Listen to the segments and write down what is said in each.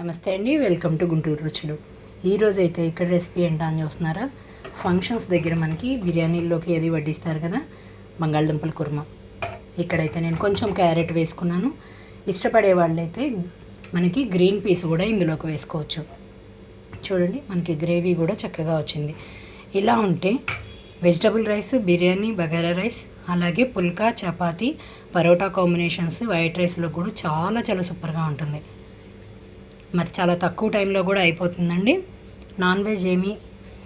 నమస్తే అండి welcome to Guntur రుచులు. ఈరోజు అయితే ఇక్కడ రెసిపీ ఏంటా అని చూస్తున్నారా? ఫంక్షన్స్ దగ్గర మనకి బిర్యానీల్లోకి ఏది వడ్డిస్తారు కదా బంగాళదుంపల కుర్మా. ఇక్కడైతే నేను కొంచెం క్యారెట్ వేసుకున్నాను. ఇష్టపడే వాళ్ళైతే మనకి గ్రీన్ పీస్ కూడా ఇందులోకి వేసుకోవచ్చు. చూడండి మనకి గ్రేవీ కూడా చక్కగా వచ్చింది. ఇలా ఉంటే vegetable rice biryani bagara rice అలాగే పుల్కా చపాతీ పరోటా కాంబినేషన్స్ వైట్ రైస్లో కూడా చాలా చాలా సూపర్గా ఉంటుంది. మరి చాలా తక్కువ టైంలో కూడా అయిపోతుందండి. నాన్ వెజ్ ఏమీ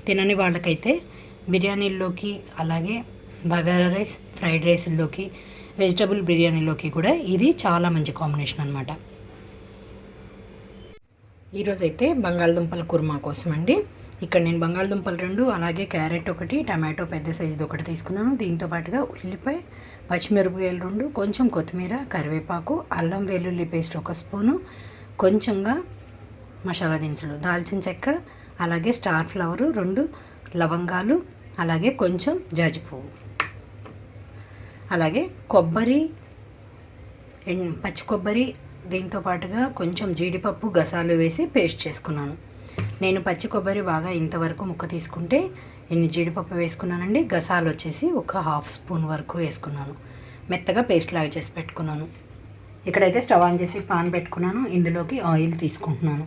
తినని వాళ్ళకైతే బిర్యానీల్లోకి అలాగే బగారా రైస్ ఫ్రైడ్ రైస్లోకి వెజిటబుల్ బిర్యానీలోకి కూడా ఇది చాలా మంచి కాంబినేషన్ అనమాట ఈరోజైతే బంగాళదుంపల కుర్మా కోసం అండి ఇక్కడ నేను బంగాళదుంపలు రెండు అలాగే క్యారెట్ ఒకటి టమాటో పెద్ద సైజుది ఒకటి తీసుకున్నాను. దీంతో పాటుగా ఉల్లిపాయ పచ్చిమిరపకాయలు రెండు కొంచెం కొత్తిమీర కరివేపాకు అల్లం వెల్లుల్లి పేస్ట్ ఒక స్పూను కొంచెంగా మసాలా దినుసులు దాల్చిన చెక్క అలాగే స్టార్ ఫ్లవరు రెండు లవంగాలు అలాగే కొంచెం జాజి పువ్వు. అలాగే కొబ్బరి పచ్చి కొబ్బరి దీంతో పాటుగా కొంచెం జీడిపప్పు గసాలు వేసి పేస్ట్ చేసుకున్నాను. నేను పచ్చి కొబ్బరి బాగా ఇంతవరకు ముక్క తీసుకుంటే ఇన్ని జీడిపప్పు వేసుకున్నానండి? గసాలు వచ్చేసి ఒక హాఫ్ స్పూన్ వరకు వేసుకున్నాను. మెత్తగా పేస్ట్ లాగా చేసి పెట్టుకున్నాను. ఇక్కడైతే స్టవ్ ఆన్ చేసి పాన్ పెట్టుకున్నాను. ఇందులోకి ఆయిల్ తీసుకుంటున్నాను.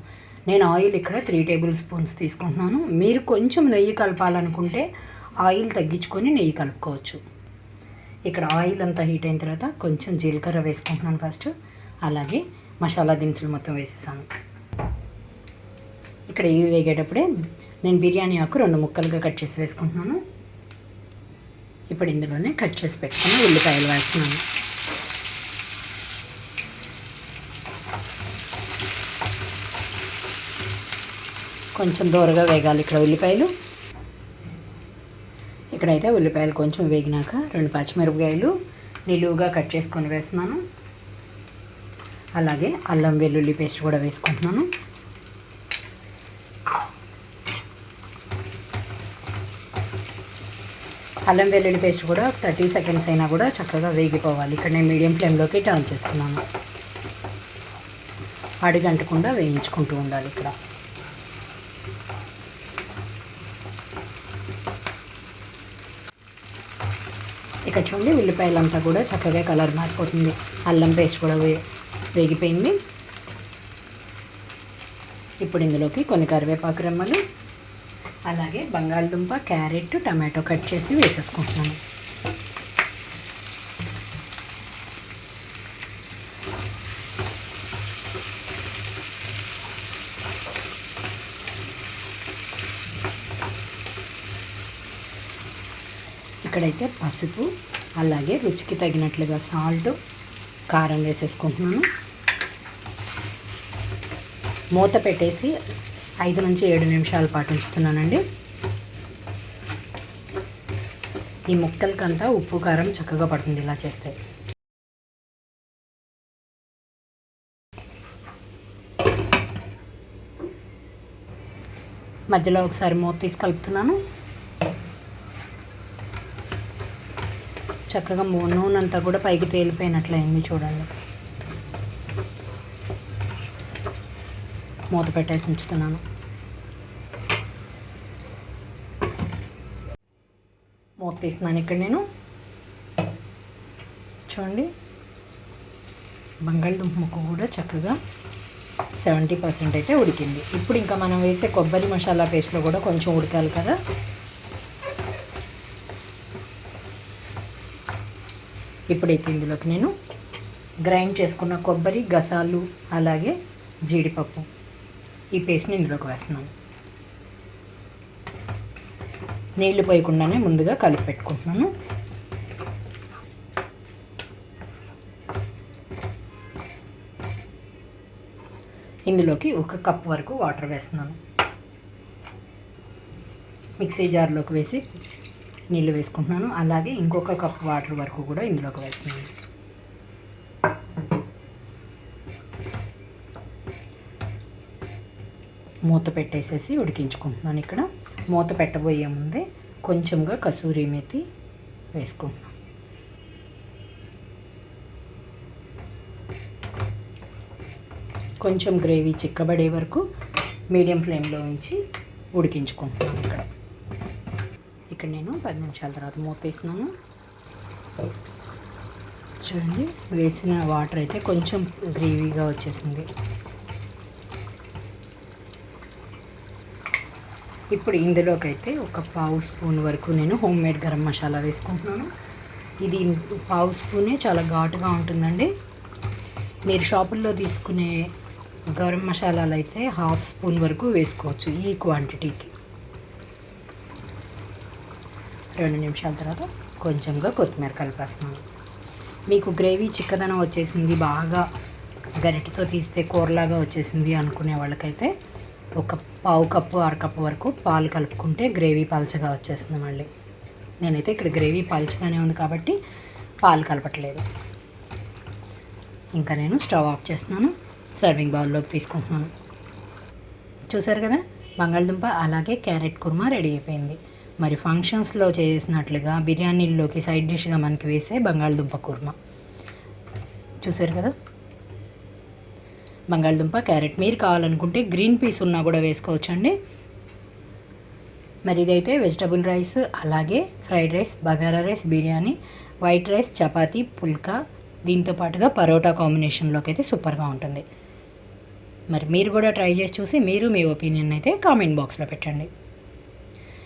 నేను ఆయిల్ ఇక్కడ త్రీ టేబుల్ స్పూన్స్ తీసుకుంటున్నాను. మీరు కొంచెం నెయ్యి కలపాలనుకుంటే ఆయిల్ తగ్గించుకొని నెయ్యి కలుపుకోవచ్చు. ఇక్కడ ఆయిల్ అంతా హీట్ అయిన తర్వాత కొంచెం జీలకర్ర వేసుకుంటున్నాను ఫస్ట్. అలాగే మసాలా దినుసులు మొత్తం వేసేసాను. ఇక్కడ ఇవి వేగేటప్పుడే నేను బిర్యానీ ఆకు రెండు ముక్కలుగా కట్ చేసి వేసుకుంటున్నాను. ఇప్పుడు ఇందులోనే కట్ చేసి పెట్టుకుని ఉల్లిపాయలు వేస్తున్నాను. కొంచెం దూరగా వేగాలి ఇక్కడ ఉల్లిపాయలు. ఇక్కడైతే ఉల్లిపాయలు కొంచెం వేగినాక రెండు పచ్చిమిరపకాయలు నిలువుగా కట్ చేసుకొని వేస్తున్నాను. అలాగే అల్లం వెల్లుల్లి పేస్ట్ కూడా వేసుకుంటున్నాను. అల్లం వెల్లుల్లి పేస్ట్ కూడా థర్టీ సెకండ్స్ అయినా కూడా చక్కగా వేగిపోవాలి. ఇక్కడ నేను మీడియం ఫ్లేమ్లోకి టర్న్ చేసుకున్నాను. అడిగంటకుండా వేయించుకుంటూ ఉండాలి ఇక్కడ. ఇక్కడ చూడండి ఉల్లిపాయలంతా కూడా చక్కగా కలర్ మారిపోతుంది. అల్లం పేస్ట్ కూడా వేగిపోయింది. ఇప్పుడు ఇందులోకి కొన్ని కరివేపాకు రెమ్మలు అలాగే బంగాళదుంప క్యారెట్ టమాటో కట్ చేసి వేసేసుకుంటున్నాను. ఇక్కడైతే పసుపు అలాగే రుచికి తగినట్లుగా సాల్ట్ కారం వేసేసుకుంటున్నాను. మూత పెట్టేసి ఐదు నుంచి ఏడు నిమిషాల పాటు ఉంచుతున్నానండి. ఈ ముక్కలకంతా ఉప్పు కారం చక్కగా పడుతుంది ఇలా చేస్తే. మధ్యలో ఒకసారి మూత తీసి కలుపుతున్నాను. చక్కగా మూ- నూనె అంతా కూడా పైకి తేలిపోయినట్లయింది చూడండి. మూత పెట్టేసి ఉంచుతున్నాను. మూత తీస్తున్నాను ఇక్కడ నేను. చూడండి. బంగాళదుంప ముక్క కూడా చక్కగా సెవెంటీ పర్సెంట్ అయితే ఉడికింది. ఇప్పుడు ఇంకా మనం వేసే కొబ్బరి మసాలా పేస్ట్లో కూడా కొంచెం ఉడకాలి కదా. ఇప్పుడైతే ఇందులోకి నేను గ్రైండ్ చేసుకున్న కొబ్బరి గసాలు అలాగే జీడిపప్పు ఈ పేస్ట్ని ఇందులోకి వేస్తున్నాను. నీళ్ళు పోయకుండానే ముందుగా కలిపి పెట్టుకుంటున్నాను. ఇందులోకి ఒక కప్ వరకు వాటర్ వేస్తున్నాను. మిక్సీ జార్లోకి వేసి నీళ్ళు వేసుకుంటున్నాను. అలాగే ఇంకొక కప్ వాటర్ వరకు కూడా ఇందులోకి వేస్తున్నాను. మూత పెట్టేసేసి ఉడికించుకుంటున్నాను ఇక్కడ. మూత పెట్టబోయే ముందే కొంచెంగా కసూరి మెతి వేసుకుంటున్నాను. కొంచెం గ్రేవీ చిక్కబడే వరకు మీడియం ఫ్లేమ్లో ఉంచి ఉడికించుకుంటున్నాను ఇక్కడ. ఇక్కడ నేను పది నిమిషాల తర్వాత మూత వేస్తున్నాను చూడండి వేసిన వాటర్ అయితే కొంచెం గ్రేవీగా వచ్చేసింది. ఇప్పుడు ఇందులోకి అయితే ఒక పావు స్పూన్ వరకు నేను హోమ్ మేడ్ గరం మసాలా వేసుకుంటున్నాను. ఇది పావు స్పూనే చాలా ఘాటుగా ఉంటుందండి. మీరు షాపుల్లో తీసుకునే గరం మసాలాలు అయితే హాఫ్ స్పూన్ వరకు వేసుకోవచ్చు ఈ క్వాంటిటీకి. రెండు నిమిషాల తర్వాత కొంచెంగా కొత్తిమీర కలిపేస్తున్నాను. మీకు గ్రేవీ చిక్కదనం వచ్చేసింది బాగా గరిటెతో తీస్తే కూరలాగా వచ్చేసింది అనుకునే వాళ్ళకైతే ఒక పావు కప్పు అరకప్పు వరకు పాలు కలుపుకుంటే గ్రేవీ పలచగా వచ్చేస్తుంది మళ్ళీ. నేనైతే ఇక్కడ గ్రేవీ పలచగానే ఉంది కాబట్టి పాలు కలపట్లేదు. ఇంకా నేను స్టవ్ ఆఫ్ చేస్తున్నాను సర్వింగ్ బౌల్లోకి తీసుకుంటున్నాను. చూసారు కదా బంగాళదుంప అలాగే క్యారెట్ కుర్మా రెడీ అయిపోయింది. మరి ఫంక్షన్స్లో చేసినట్లుగా బిర్యానీల్లోకి సైడ్ డిష్గా మనకి వేసే బంగాళదుంప కుర్మా. చూసారు కదా? బంగాళదుంప క్యారెట్. మీరు కావాలనుకుంటే గ్రీన్ పీస్ ఉన్నా కూడా వేసుకోవచ్చండి. మరి ఇదైతే వెజిటబుల్ రైస్ అలాగే fried rice bagara rice biryani white rice chapati phulka. దీంతో పాటుగా పరోటా కాంబినేషన్లోకి అయితే సూపర్గా ఉంటుంది. మరి మీరు కూడా ట్రై చేసి చూసి మీరు మీ ఒపీనియన్ అయితే కామెంట్ బాక్స్లో పెట్టండి.